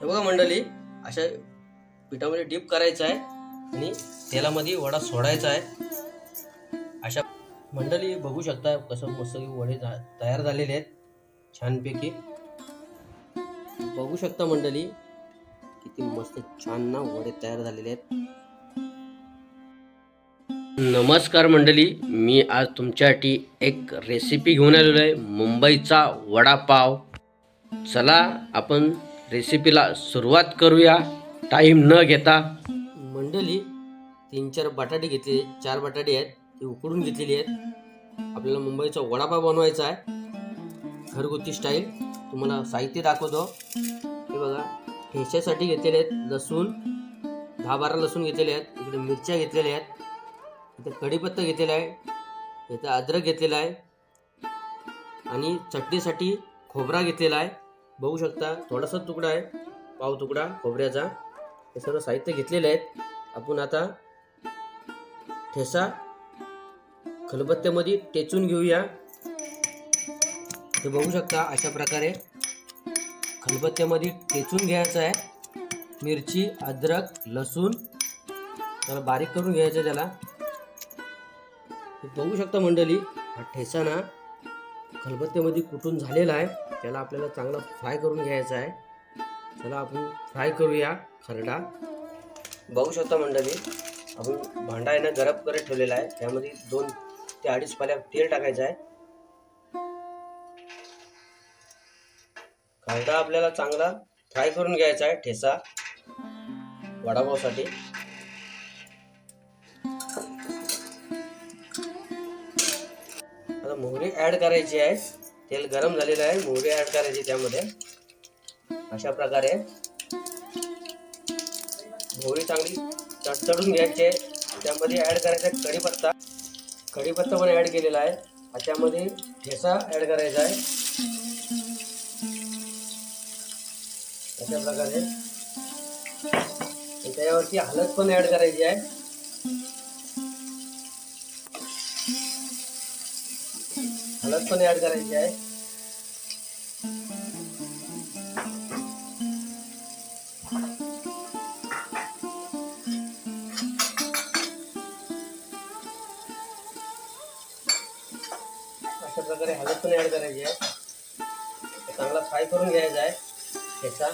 हे बघा मंडळी अशा पिठामध्ये डीप करायचं आहे आणि तेलामध्ये वडा सोडायचा आहे. अशा मंडळी बघू शकता कसं मस्त वडे झा- तयार झालेले आहेत छानपैकी. बघू शकता मंडळी किती मस्त छान ना वडे तयार झालेले आहेत. नमस्कार मंडळी मी आज तुमच्यासाठी एक रेसिपी घेऊन आलेलो आहे मुंबईचा वडापाव. चला आपण रेसिपीला सुरुवात करूया. टाईम न घेता. मंडळी तीन चार बटाटे घेतले चार बटाटे आहेत ते उकडून घेतलेली आहेत. आपल्याला मुंबईचा वडापाव बनवायचा आहे. घरगुती स्टाईल. तुम्हाला साहित्य दाखवतो. हे बघा ठेच्यासाठी घेतलेले आहेत लसूण दहा बारा लसूण घेतलेले आहेत. इकडे मिरच्या घेतलेल्या आहेत. इथे कढीपत्ता घेतलेला आहे. इथं अद्रक घेतलेला आहे. आणि चटणीसाठी खोबरा घेतलेला आहे. बघू शकता. थोडासा तुकडा आहे. पाव तुकडा खोबऱ्याचा. हे सर्व साहित्य घेतलेले आहेत. आपण आता ठेसा खलबत्त्यामध्ये टेचून घेऊया. हे बघू शकता अशा प्रकारे खलबत्त्यामध्ये टेचून घ्यायचं आहे. मिरची अद्रक लसूण. त्याला बारीक करून घ्यायचं त्याला. बघू शकता मंडळी हा ठेसा ना खलबत्त्यामध्ये कुठून झालेला आहे त्याला आपल्याला चांगला फ्राय करून घ्यायचा आहे. त्याला आपण फ्राय करूया खरडा. बघू शकता मंडळी आपण भांडा आहे ना गरम करत ठेवलेला आहे. त्यामध्ये दोन ते अडीच पाल्या तेल टाकायचं आहे. खरडा आपल्याला चांगला फ्राय करून घ्यायचा आहे ठेचा. वडापावसाठी. मोहरी ऍड करायची आहे. तेल गरम झालेलं आहे. मोहरी ऍड करायची त्यामध्ये. अशा प्रकारे. मोहरी चांगली तडतडून घ्यायची आहे. त्यामध्ये ऍड करायचा आहे कढीपत्ता. कढीपत्ता पण ऍड केलेला आहे. त्यामध्ये ठेसा ऍड करायचा आहे. अशा प्रकारे. त्याच्यावरती हळद पण ऍड करायची आहे. हळद पण ऍड करायची आहे. अशा प्रकारे हळद पण ऍड करायची आहे. चांगला फ्राय करून घ्यायचा आहे. ह्याचा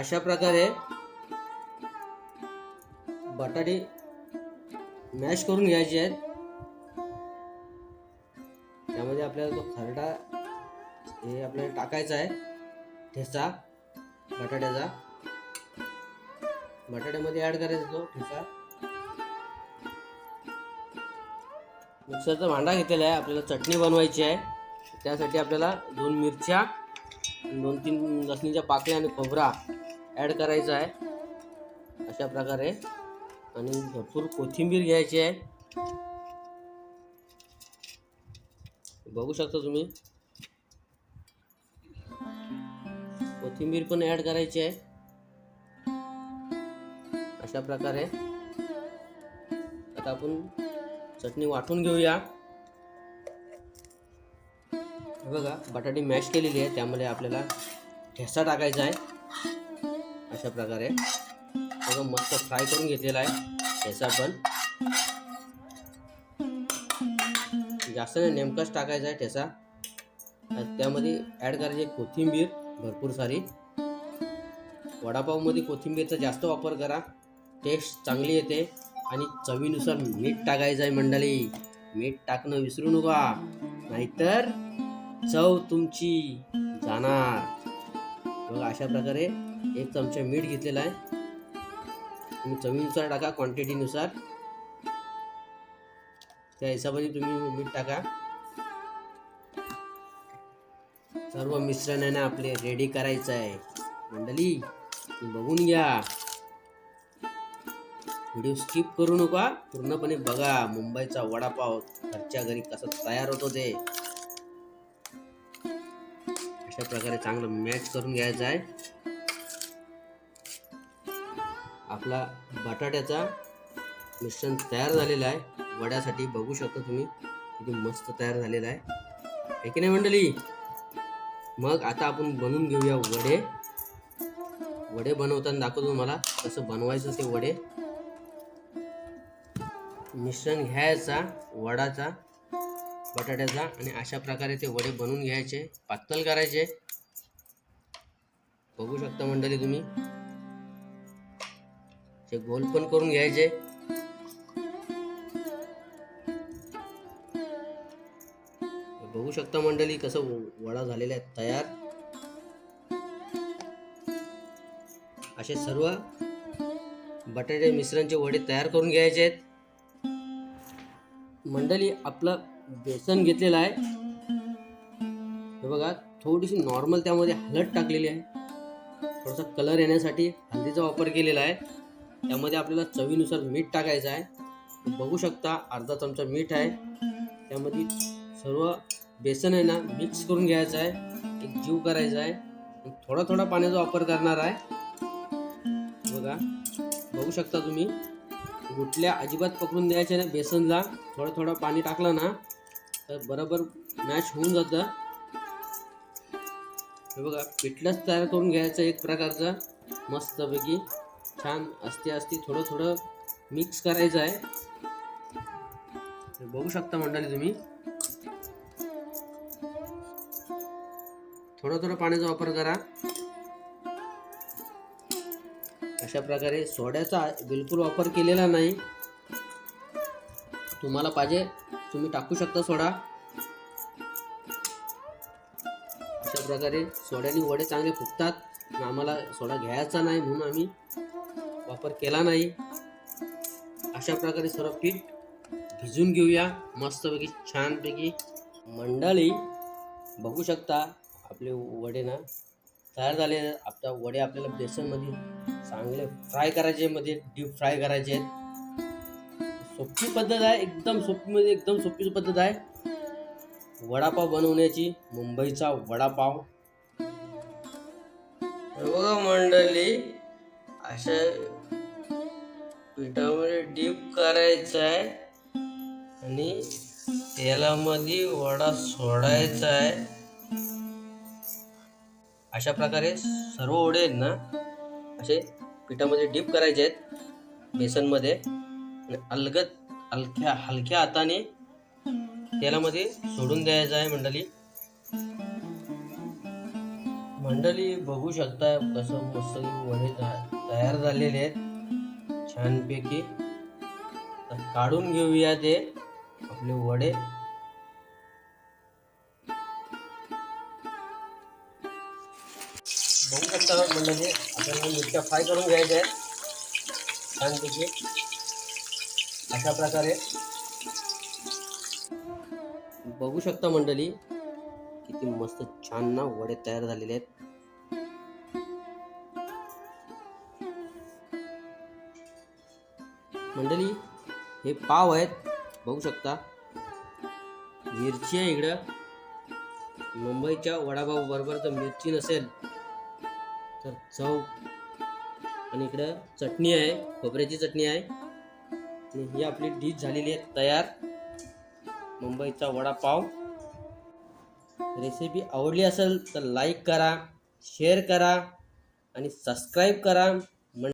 अशा प्रकारे बटाटे मॅश करून घ्यायचे आहेत. त्यामध्ये आपल्याला तो खरडा हे आपल्याला टाकायचा आहे. ठेचा बटाट्याचा. बटाट्यामध्ये ॲड करायचा तो ठेचा. मिक्सरचा भांडा घेतलेला आहे. आपल्याला चटणी बनवायची आहे. त्यासाठी आपल्याला दोन मिरच्या दोन तीन लसणीच्या पाकळ्या आणि खोबरा ॲड करायचा आहे. अशा प्रकारे आणि भरपूर कोथिंबीर घ्यायची आहे. बघू शकता तुम्ही. कोथिंबीर पण ॲड करायची आहे. अशा प्रकारे. आता आपण चटणी वाटून घेऊया. बघा बटाटे मॅश केलेली आहे त्यामध्ये आपल्याला ठेसा टाकायचा आहे. अशा प्रकारे. बघा मस्त फ्राय करून घेतलेला आहे. ठेसा पण जास्त नाही नेमकाच टाकायचा आहे ठेसा त्यामध्ये ॲड करायची आहे कोथिंबीर भरपूर सारी. वडापावमध्ये कोथिंबीरचा जास्त वापर करा. टेस्ट चांगली येते. आणि चवीनुसार मीठ टाकायचं आहे मंडळी. मीठ टाकणं विसरू नका. नाहीतर चव तुमची जाणार. बघा अशा प्रकारे एक चमचा मीठ घेतलेला आहे. तुम्ही चवीनुसार टाका क्वांटिटीनुसार त्या हिशोबाने तुम्ही मीठ टाका. सर्व मिश्रण आहे ना आपले रेडी करायचं आहे. मंडळी बघून घ्या. व्हिडिओ स्किप करू नका. पूर्णपणे बघा मुंबईचा वडापाव घरच्या घरी कसा तयार होतो ते. अशा प्रकारे चांगलं मॅच करून घ्यायचं आहे. आपला बटाट्याचा मिश्रण तयार झालेला आहे. वड्यासाठी बघू शकता तुम्ही किती मस्त तयार झालेला आहे. आहे की नाही मंडळी? मग आता आपण बनवून घेऊया वडे. वडे बनवताना दाखवतो तुम्हाला कसं बनवायचं ते वडे. मिश्रण घ्यायचा वडाचा बटाट्याचा आणि अशा प्रकारे ते वडे बनवून घ्यायचे पातळ करायचे. बघू शकता मंडळी तुम्ही. ते गोल पण करून घ्यायचे. बघू शकता मंडळी कसं वडा झालेल्या आहे तयार. असे सर्व बटाटे मिश्रणचे वडे तयार करून घ्यायचे आहेत. मंडळी आपलं बेसन घेतलेलं आहे. हे बघा थोडीशी नॉर्मल त्यामध्ये हळद टाकलेली आहे. थोडासा कलर येण्यासाठी हळदीचा वापर केलेला आहे. त्यामध्ये आपल्याला चवीनुसार मीठ टाकायचं आहे. बघू शकता अर्धा चमचा मीठ आहे. त्यामध्ये सर्व बेसन आहे ना मिक्स करून घ्यायचं आहे. एक जीव करायचा आहे. थोडा थोडा पाण्याचा वापर करणार आहे. बघा. बघू शकता तुम्ही. गुटल्या अजिबात पकडून द्यायच्या ना बेसनला. थोडं थोडं पाणी टाकलं ना तर बरोबर मॅच होऊन जातं. हे बघा पिठलंच तयार करून घ्यायचं एक प्रकारचं. मस्तपैकी. छान असते असते थोडं थोडं मिक्स करायचं आहे. बघू शकता मंडळी तुम्ही. थोडं थोडं पाण्याचा वापर करा. अशा प्रकारे सोड्याचा बिलकुल वापर केलेला नाही. तुम्हाला पाहिजे तुम्ही टाकू शकता सोडा. अशा प्रकारे सोड्याने वडे चांगले फुगतात. आम्हाला सोडा घ्यायचा नाही म्हणून आम्ही वापर केला नाही. अशा प्रकारे सर्व पीठ भिजून घेऊया. मस्तपैकी छानपैकी. मंडळी बघू शकता आपले वडे ना तयार झाले. आपल्या वडे आपल्याला बेसनमध्ये चांगले फ्राय करायचे मध्ये डीप फ्राय करायचे आहेत. सोपी पद्धत आहे एकदम सोपी म्हणजे एकदम सोपी पद्धत आहे. वडापाव बनवण्याची मुंबईचा वडापाव. बघा मंडळी अशा पिठामध्ये डीप करायचं आहे आणि तेलामध्ये वडा सोडायचा आहे. अशा प्रकारे सर्व वडे आहेत ना असे पिठामध्ये डीप करायचे आहेत बेसनमध्ये. आणि अलगद हलक्या हलक्या हाताने तेलामध्ये सोडून द्यायचं आहे मंडळी. मंडळी बघू शकता कसं मस्त वडे जा- तयार झालेले आहेत. छानपैकी. आता काढून घेऊया ते आपले वडे. बघू शकता मंडळी आपल्याला मिरच्या फ्राय करून घ्यायच्या आहेत. छानपैकी. अशा प्रकारे. बघू शकता मंडळी किती मस्त छान ना वडे तयार झालेले आहेत. मंडळी हे पाव आहेत. बघू शकता. मिरची आहे इकडं. मुंबईच्या वडापाव बरोबर जर मिरची नसेल तर चव. आणि इकडं चटणी आहे खोबऱ्याची चटणी आहे. आणि ही आपली डिश झालेली आहे तयार. मुंबईचा वडापाव. रेसिपी आवडली असेल तर लाईक करा शेअर करा आणि सबस्क्राईब करा.